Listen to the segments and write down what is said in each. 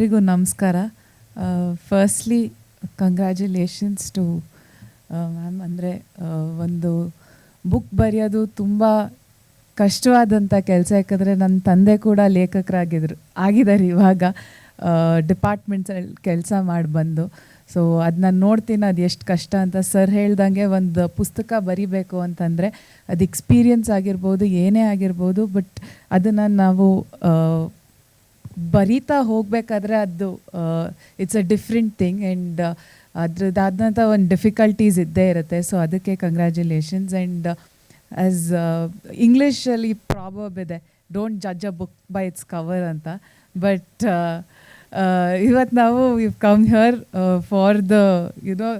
ಎಲ್ರಿಗೂ ನಮಸ್ಕಾರ. Firstly congratulations to ma'am ಅಂದರೆ ಒಂದು ಬುಕ್ ಬರೆಯೋದು ತುಂಬ ಕಷ್ಟವಾದಂಥ ಕೆಲಸ. ಯಾಕಂದರೆ ನನ್ನ ತಂದೆ ಕೂಡ ಲೇಖಕರಾಗಿದ್ರು, ಆಗಿದ್ದಾರೆ ಇವಾಗ. ಡಿಪಾರ್ಟ್ಮೆಂಟ್ಸಲ್ಲಿ ಕೆಲಸ ಮಾಡಿ ಬಂದು. ಸೊ ಅದನ್ನ ನೋಡ್ತೀನಿ, ಅದು ಎಷ್ಟು ಕಷ್ಟ ಅಂತ. ಸರ್ ಹೇಳ್ದಂಗೆ ಒಂದು ಪುಸ್ತಕ ಬರಿಬೇಕು ಅಂತಂದರೆ, ಅದು ಎಕ್ಸ್ಪೀರಿಯನ್ಸ್ ಆಗಿರ್ಬೋದು, ಏನೇ ಆಗಿರ್ಬೋದು ಬಟ್ ಅದನ್ನು ನಾವು ಬರೀತಾ ಹೋಗಬೇಕಾದ್ರೆ ಅದು it's a different thing and ಅದ್ರದ್ದಾದಂಥ ಒಂದು ಡಿಫಿಕಲ್ಟೀಸ್ ಇದ್ದೇ ಇರುತ್ತೆ. ಸೊ ಅದಕ್ಕೆ ಕಂಗ್ರ್ಯಾಚುಲೇಷನ್ಸ್ ಆ್ಯಂಡ್ ಆ್ಯಸ್ ಇಂಗ್ಲೀಷಲ್ಲಿ ಪ್ರಾಬಬ್ ಇದೆ don't judge a book by its cover ಅಂತ. ಬಟ್ ಇವತ್ತು ನಾವು you come here for the you know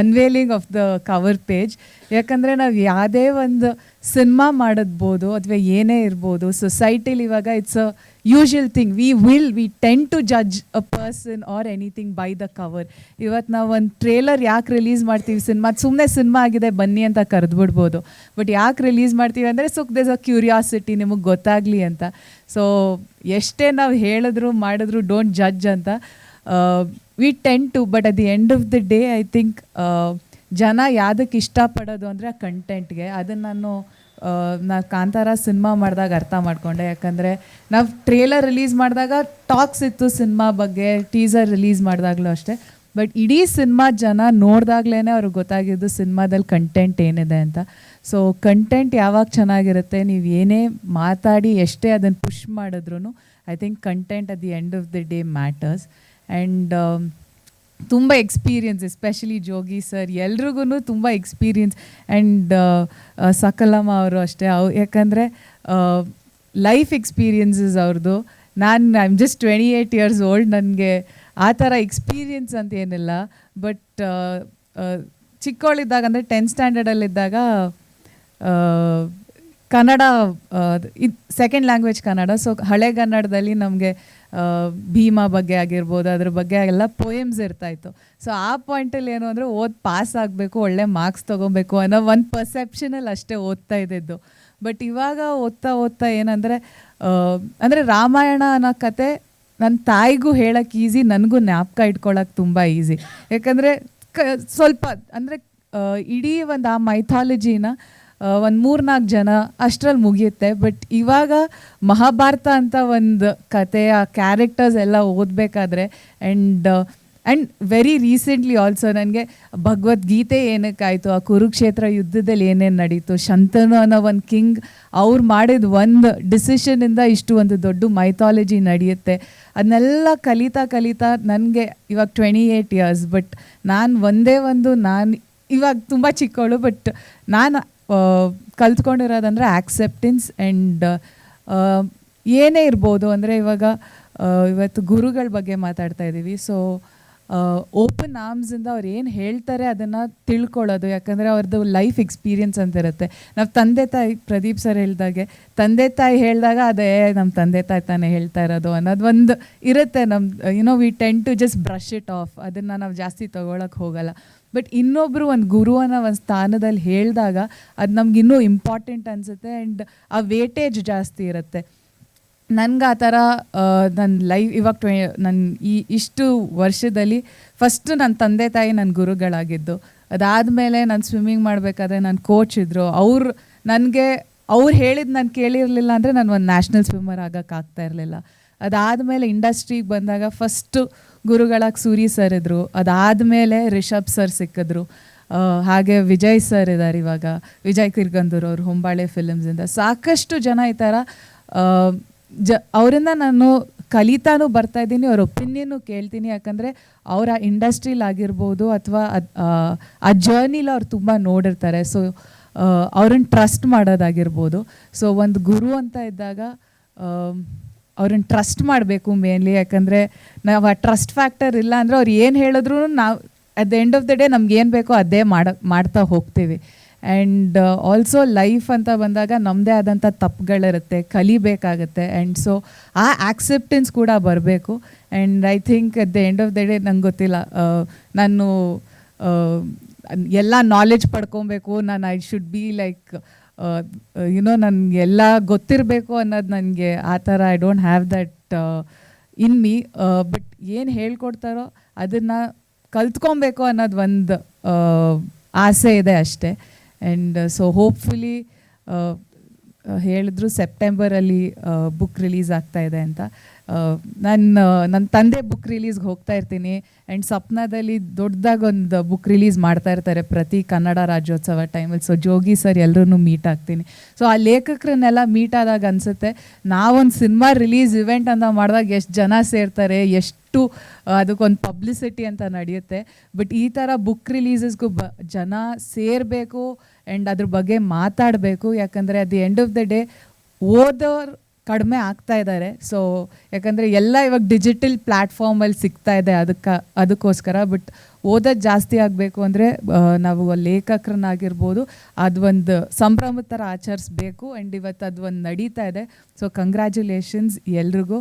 unveiling of the cover page ಯಾಕಂದರೆ ನಾವು ಯಾವುದೇ ಒಂದು ಸಿನಿಮಾ ಮಾಡಿದ್ಬೋದು, ಅಥವಾ ಏನೇ ಇರ್ಬೋದು ಸೊಸೈಟಿಲಿ ಇವಾಗ it's a usual thing we will we tend to judge a person or anything by the cover ಇವತ್ತು ನಾವು ಒಂದು ಟ್ರೇಲರ್ ಯಾಕೆ ರಿಲೀಸ್ ಮಾಡ್ತೀವಿ? ಸಿನಿಮಾ ಸುಮ್ಮನೆ ಸಿನಿಮಾ ಆಗಿದೆ, ಬನ್ನಿ ಅಂತ ಕರೆದ್ಬಿಡ್ಬೋದು. ಬಟ್ ಯಾಕೆ ರಿಲೀಸ್ ಮಾಡ್ತೀವಿ ಅಂದರೆ ಸೊ ದೇಸ್ ಅ ಕ್ಯೂರಿಯಾಸಿಟಿ ನಿಮಗೆ ಗೊತ್ತಾಗಲಿ ಅಂತ. ಸೊ ಎಷ್ಟೇ ನಾವು ಹೇಳಿದ್ರು, ಮಾಡಿದ್ರು ಡೋಂಟ್ ಜಡ್ಜ್ ಅಂತ. We tend to but at the end of the day I think ಜನ ಯಾವುದಕ್ಕೆ ಇಷ್ಟಪಡೋದು ಅಂದರೆ ಆ ಕಂಟೆಂಟ್ಗೆ ಅದನ್ನು ನಾನು ನಾ ಕಾಂತಾರ ಸಿನಿಮಾ ಮಾಡಿದಾಗ ಅರ್ಥ ಮಾಡಿಕೊಂಡೆ. ಯಾಕಂದರೆ ನಾವು ಟ್ರೇಲರ್ ರಿಲೀಸ್ ಮಾಡಿದಾಗ ಟಾಕ್ಸ್ ಇತ್ತು ಸಿನಿಮಾ ಬಗ್ಗೆ ಟೀಸರ್ ರಿಲೀಸ್ ಮಾಡಿದಾಗಲೂ ಅಷ್ಟೇ. ಬಟ್ ಇಡೀ ಸಿನಿಮಾ ಜನ ನೋಡಿದಾಗ್ಲೇ ಅವ್ರಿಗೆ ಗೊತ್ತಾಗಿದ್ದು ಸಿನಿಮಾದಲ್ಲಿ ಕಂಟೆಂಟ್ ಏನಿದೆ ಅಂತ. ಸೊ ಕಂಟೆಂಟ್ ಯಾವಾಗ ಚೆನ್ನಾಗಿರುತ್ತೆ, ನೀವು ಏನೇ ಮಾತಾಡಿ ಎಷ್ಟೇ ಅದನ್ನು ಪುಷ್ ಮಾಡಿದ್ರು I think content at the end of the day matters and ತುಂಬ ಎಕ್ಸ್ಪೀರಿಯನ್ಸ್ ಎಸ್ಪೆಷಲಿ ಜೋಗಿ ಸರ್ ಎಲ್ರಿಗೂ ತುಂಬ ಎಕ್ಸ್ಪೀರಿಯನ್ಸ್ ಆ್ಯಂಡ್ ಸಕಲಮ್ಮ ಅವರು ಅಷ್ಟೇ. ಅವು, ಯಾಕಂದರೆ ಲೈಫ್ ಎಕ್ಸ್ಪೀರಿಯನ್ಸಸ್ ಅವ್ರದ್ದು ನಾನು I am just twenty eight years old ನನಗೆ ಆ ಥರ ಎಕ್ಸ್ಪೀರಿಯನ್ಸ್ ಅಂತ ಏನಿಲ್ಲ. ಬಟ್ ಚಿಕ್ಕವಳಿದ್ದಾಗ ಅಂದರೆ tenth ಸ್ಟ್ಯಾಂಡರ್ಡಲ್ಲಿದ್ದಾಗ Kannada second language Kannada. So ಹಳೆಗನ್ನಡದಲ್ಲಿ ನಮಗೆ ಭೀಮಾ ಬಗ್ಗೆ ಆಗಿರ್ಬೋದು, ಅದ್ರ ಬಗ್ಗೆ ಎಲ್ಲ ಪೋಯಮ್ಸ್ ಇರ್ತಾಯಿತ್ತು. ಸೊ ಆ ಪಾಯಿಂಟಲ್ಲಿ ಏನು ಅಂದರೆ ಓದ್ ಪಾಸ್ ಆಗಬೇಕು, ಒಳ್ಳೆ ಮಾರ್ಕ್ಸ್ ತೊಗೊಬೇಕು ಅನ್ನೋ ಒಂದು ಪರ್ಸೆಪ್ಷನಲ್ಲಿ ಅಷ್ಟೇ ಓದ್ತಾ ಇದ್ದಿದ್ದು. ಬಟ್ ಇವಾಗ ಓದ್ತಾ ಓದ್ತಾ ಏನಂದರೆ ಅಂದರೆ ರಾಮಾಯಣ ಅನ್ನೋ ಕತೆ ನನ್ನ ತಾಯಿಗೂ ಹೇಳೋಕ್ಕೆ ಈಸಿ ನನಗೂ ಜ್ಞಾಪಕ ಇಟ್ಕೊಳ್ಳೋಕೆ ತುಂಬ ಈಸಿ ಯಾಕಂದರೆ ಸ್ವಲ್ಪ, ಅಂದರೆ ಇಡೀ ಒಂದು ಆ ಮೈಥಾಲಜಿನ ಒಂದು ಮೂರ್ನಾಲ್ಕು ಜನ ಅಷ್ಟರಲ್ಲಿ ಮುಗಿಯುತ್ತೆ, ಬಟ್ ಇವಾಗ ಮಹಾಭಾರತ ಅಂತ ಒಂದು ಆ ಕ್ಯಾರೆಕ್ಟರ್ಸ್ ಎಲ್ಲ ಓದಬೇಕಾದ್ರೆ and and very recently also ನನಗೆ ಭಗವದ್ಗೀತೆ ಏನಕ್ಕಾಯಿತು, ಆ ಕುರುಕ್ಷೇತ್ರ ಯುದ್ಧದಲ್ಲಿ ಏನೇನು ನಡೀತು, ಶಂತನು ಅನ್ನೋ ಒಂದು ಕಿಂಗ್ ಅವ್ರು ಮಾಡಿದ ಒಂದು ಡಿಸಿಷನಿಂದ ಇಷ್ಟು ಒಂದು ದೊಡ್ಡ ಮೈಥಾಲಜಿ ನಡೆಯುತ್ತೆ. ಅದನ್ನೆಲ್ಲ ಕಲಿತಾ ಕಲಿತಾ ನನಗೆ ಇವಾಗ ಟ್ವೆಂಟಿ ಏಯ್ಟ್ ಇಯರ್ಸ್ ಬಟ್ ನಾನು ಒಂದೇ ಒಂದು ನಾನು, ಇವಾಗ ತುಂಬ ಚಿಕ್ಕವಳು ಬಟ್ ನಾನು ಕಲ್ತ್ಕೊಂಡಿರೋದಂದರೆ ಆಕ್ಸೆಪ್ಟೆನ್ಸ್ ಆ್ಯಂಡ್ ಏನೇ ಇರ್ಬೋದು. ಅಂದರೆ ಇವಾಗ ಇವತ್ತು ಗುರುಗಳ ಬಗ್ಗೆ ಮಾತಾಡ್ತಾ ಇದ್ದೀವಿ ಸೊ ಓಪನ್ ಆರ್ಮ್ಸಿಂದ ಅವ್ರು ಏನು ಹೇಳ್ತಾರೆ ಅದನ್ನು ತಿಳ್ಕೊಳ್ಳೋದು, ಯಾಕಂದರೆ ಅವ್ರದ್ದು ಲೈಫ್ ಎಕ್ಸ್ಪೀರಿಯನ್ಸ್ ಅಂತ ಇರುತ್ತೆ. ನಾವು ತಂದೆ ತಾಯಿ, ಪ್ರದೀಪ್ ಸರ್ ಹೇಳಿದಾಗೆ, ತಂದೆ ತಾಯಿ ಹೇಳಿದಾಗ ಅದೇ ನಮ್ಮ ತಂದೆ ತಾಯಿ ತಾನೇ ಹೇಳ್ತಾ ಇರೋದು ಅನ್ನೋದು ಒಂದು ಇರುತ್ತೆ ನಮ್ಮ you know we tend to just brush it off ಅದನ್ನು ನಾವು ಜಾಸ್ತಿ ತೊಗೊಳಕ್ಕೆ ಹೋಗಲ್ಲ. ಬಟ್ ಇನ್ನೊಬ್ಬರು ಒಂದು ಗುರು ಅನ್ನೋ ಒಂದು ಸ್ಥಾನದಲ್ಲಿ ಹೇಳಿದಾಗ ಅದು ನಮ್ಗೆ ಇನ್ನೂ ಇಂಪಾರ್ಟೆಂಟ್ ಅನಿಸುತ್ತೆ ಆ್ಯಂಡ್ ಆ ವೇಟೇಜ್ ಜಾಸ್ತಿ ಇರುತ್ತೆ. ನನ್ಗೆ ಆ ಥರ ನನ್ನ ಲೈಫ್ ಇವಾಗ ಟ್ವೆ ನನ್ನ ಈ ಇಷ್ಟು ವರ್ಷದಲ್ಲಿ ಫಸ್ಟ್ ನನ್ನ ತಂದೆ ತಾಯಿ ನನ್ನ ಗುರುಗಳಾಗಿದ್ದು. ಅದಾದಮೇಲೆ ನಾನು ಸ್ವಿಮ್ಮಿಂಗ್ ಮಾಡಬೇಕಾದ್ರೆ ನನ್ನ ಕೋಚ್ ಇದ್ದರು ಅವ್ರು ನನಗೆ, ಅವ್ರು ಹೇಳಿದ್ದು ನಾನು ಕೇಳಿರಲಿಲ್ಲ ಅಂದರೆ ನಾನು ಒಂದು ನ್ಯಾಷನಲ್ ಸ್ವಿಮ್ಮರ್ ಆಗೋಕ್ಕಾಗ್ತಾ ಇರಲಿಲ್ಲ. ಅದಾದಮೇಲೆ ಇಂಡಸ್ಟ್ರಿಗೆ ಬಂದಾಗ ಫಸ್ಟು ಗುರುಗಳಾಗಿ ಸೂರಿ ಸರ್ ಇದ್ದರು ಅದಾದಮೇಲೆ ರಿಷಬ್ ಸರ್ ಸಿಕ್ಕಿದ್ರು. ಹಾಗೆ ವಿಜಯ್ ಸರ್ ಇದ್ದಾರೆ ಇವಾಗ. ವಿಜಯ್ ಕಿರ್ಗಂದೂರು ಅವರು ಹೊಂಬಾಳೆ ಫಿಲಮ್ಸಿಂದ ಸಾಕಷ್ಟು ಜನ ಈ ಥರ ಜ, ಅವರಿಂದ ನಾನು ಕಲಿತಾನು ಬರ್ತಾ ಇದ್ದೀನಿ, ಅವ್ರ ಒಪಿನಿಯನ್ನು ಕೇಳ್ತೀನಿ. ಯಾಕಂದರೆ ಅವರ ಇಂಡಸ್ಟ್ರೀಲಾಗಿರ್ಬೋದು ಅಥವಾ ಆ ಜರ್ನಿಲಿ ಅವ್ರು ತುಂಬ ನೋಡಿರ್ತಾರೆ. ಸೊ ಅವ್ರನ್ನ ಟ್ರಸ್ಟ್ ಮಾಡೋದಾಗಿರ್ಬೋದು. ಸೊ ಒಂದು ಗುರು ಅಂತ ಇದ್ದಾಗ ಅವ್ರನ್ನ ಟ್ರಸ್ಟ್ ಮಾಡಬೇಕು ಮೇನ್ಲಿ ಯಾಕಂದರೆ ನಾವು ಆ ಟ್ರಸ್ಟ್ ಫ್ಯಾಕ್ಟರ್ ಇಲ್ಲ ಅಂದರೆ ಅವ್ರು ಏನು ಹೇಳಿದ್ರು ನಾವು at the end of the day ನಮ್ಗೆ ಏನು ಬೇಕೋ ಅದೇ ಮಾಡ, ಮಾಡ್ತಾ ಹೋಗ್ತೀವಿ. ಆ್ಯಂಡ್ ಆಲ್ಸೋ ಲೈಫ್ ಅಂತ ಬಂದಾಗ ನಮ್ಮದೇ ಆದಂಥ ತಪ್ಪುಗಳಿರುತ್ತೆ, ಕಲಿಬೇಕಾಗತ್ತೆ. ಆ್ಯಂಡ್ ಸೊ ಆ ಆಕ್ಸೆಪ್ಟೆನ್ಸ್ ಕೂಡ ಬರಬೇಕು. And I think at the end of the day ನಂಗೆ ಗೊತ್ತಿಲ್ಲ ನಾನು ಎಲ್ಲ ನಾಲೆಜ್ ಪಡ್ಕೊಬೇಕು, ನಾನು I should be like you know ನನಗೆ ಎಲ್ಲ ಗೊತ್ತಿರಬೇಕು ಅನ್ನೋದು ನನಗೆ ಆ ಥರ I don't have that in me but ಏನು ಹೇಳ್ಕೊಡ್ತಾರೋ ಅದನ್ನು ಕಲ್ತ್ಕೊಬೇಕು ಅನ್ನೋದು ಒಂದು ಆಸೆ ಇದೆ ಅಷ್ಟೇ. ಆ್ಯಂಡ್ ಸೊ ಹೋಪ್ಫುಲಿ ಹೇಳಿದ್ರು ಸೆಪ್ಟೆಂಬರಲ್ಲಿ ಬುಕ್ ರಿಲೀಸ್ ಆಗ್ತಾ ಇದೆ ಅಂತ. ನನ್ನ ನನ್ನ ತಂದೆ ಬುಕ್ ರಿಲೀಸ್ಗೆ ಹೋಗ್ತಾ ಇರ್ತೀನಿ. ಆ್ಯಂಡ್ ಸಪ್ನಾದಲ್ಲಿ ದೊಡ್ಡದಾಗಿ ಒಂದು ಬುಕ್ ರಿಲೀಸ್ ಮಾಡ್ತಾ ಇರ್ತಾರೆ ಪ್ರತಿ ಕನ್ನಡ ರಾಜ್ಯೋತ್ಸವ ಟೈಮಲ್ಲಿ ಸೊ ಜೋಗಿ ಸರ್ ಎಲ್ಲರೂ ಮೀಟ್ ಆಗ್ತೀನಿ. ಸೊ ಆ ಲೇಖಕರನ್ನೆಲ್ಲ ಮೀಟ್ ಆದಾಗ ಅನಿಸುತ್ತೆ, ನಾವೊಂದು ಸಿನಿಮಾ ರಿಲೀಸ್ ಇವೆಂಟ್ ಅಂತ ಮಾಡಿದಾಗ ಎಷ್ಟು ಜನ ಸೇರ್ತಾರೆ ಎಷ್ಟು ಅದಕ್ಕೊಂದು ಪಬ್ಲಿಸಿಟಿ ಅಂತ ನಡೆಯುತ್ತೆ. ಬಟ್ ಈ ಥರ ಬುಕ್ ರಿಲೀಸಸ್ಗೂ ಬ, ಜನ ಸೇರಬೇಕು ಆ್ಯಂಡ್ ಅದ್ರ ಬಗ್ಗೆ ಮಾತಾಡಬೇಕು. ಯಾಕಂದರೆ at the end of the day ಓದೋರು ಕಡಿಮೆ ಆಗ್ತಾ ಇದ್ದಾರೆ ಸೊ ಯಾಕಂದರೆ ಎಲ್ಲ ಇವಾಗ ಡಿಜಿಟಲ್ ಪ್ಲ್ಯಾಟ್ಫಾರ್ಮಲ್ಲಿ ಸಿಗ್ತಾ ಇದೆ ಅದಕ್ಕೆ, ಅದಕ್ಕೋಸ್ಕರ. ಬಟ್ ಓದೋದು ಜಾಸ್ತಿ ಆಗಬೇಕು ಅಂದರೆ ನಾವು ಲೇಖಕರನ್ನಾಗಿರ್ಬೋದು. ಅದೊಂದು ಸಂಭ್ರಮದ ಥರ ಆಚರಿಸ್ಬೇಕು ಆ್ಯಂಡ್ ಇವತ್ತು ಅದು ಒಂದು ನಡೀತಾ ಇದೆ. ಸೊ ಕಂಗ್ರ್ಯಾಚುಲೇಷನ್ಸ್ ಎಲ್ರಿಗೂ.